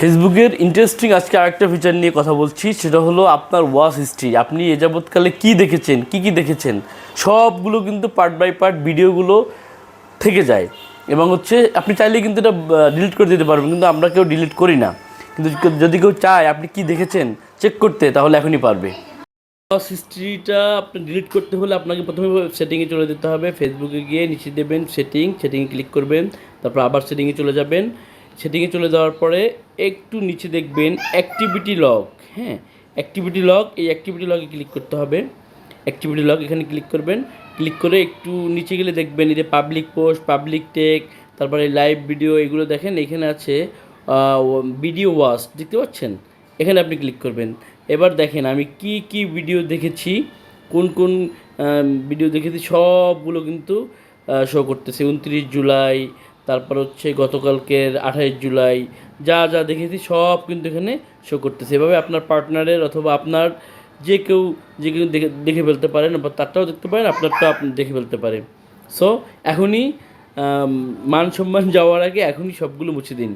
ফেসবুকের ইন্টারেস্টিং আজকে আরেকটা ফিচার নিয়ে কথা বলছি, সেটা হলো আপনার ওয়াচ হিস্ট্রি আপনি এ যাবৎকালে কী দেখেছেন, কি কি দেখেছেন? সবগুলো কিন্তু পার্ট বাই পার্ট ভিডিওগুলো থেকে যায়। এবং হচ্ছে, আপনি চাইলে কিন্তু এটা ডিলিট করে দিতে পারবেন, কিন্তু আমরা কেউ ডিলিট করি না। কিন্তু যদি কেউ চায়, আপনি কি দেখেছেন চেক করতে, তাহলে এখনই পারবে। ওয়াচ হিস্ট্রিটা আপনি ডিলিট করতে হলে আপনাকে প্রথমে সেটিংয়ে চলে যেতে হবে। ফেসবুকে গিয়ে নিচে দেবেন সেটিং সেটিংয়ে ক্লিক করবেন, তারপর আবার সেটিংয়ে চলে যাবেন। সেটিংয়ে চলে যাওয়ার পরে একটু নিচে দেখবেন অ্যাক্টিভিটি লগ হ্যাঁ? অ্যাক্টিভিটি লগ এই অ্যাক্টিভিটি লগে ক্লিক করতে হবে। অ্যাক্টিভিটি লগ এখানে ক্লিক করবেন। ক্লিক করে একটু নিচে গেলে দেখবেন এই যে পাবলিক পোস্ট পাবলিক টেক তারপরে লাইভ ভিডিও এগুলো দেখেন, এখানে আছে ভিডিও ওয়াচ দেখতে পাচ্ছেন? এখানে আপনি ক্লিক করবেন। এবার দেখেন আমি কি কি ভিডিও দেখেছি, কোন কোন ভিডিও দেখেছি, সবগুলো কিন্তু শো করতেছে। উনত্রিশ জুলাই তারপর হচ্ছে গতকালকের আঠাইশ জুলাই, যা যা দেখেছি সব কিন্তু এখানে শো করতেছে। এভাবে আপনার পার্টনারের অথবা আপনার যে কেউ যে কেউ দেখে দেখে ফেলতে পারেন, বা তারটাও দেখতে পারেন, আপনারটাও আপনি দেখে ফেলতে পারেন। সো এখনই মান সম্মান যাওয়ার আগে এখনই সবগুলো মুছে দিন।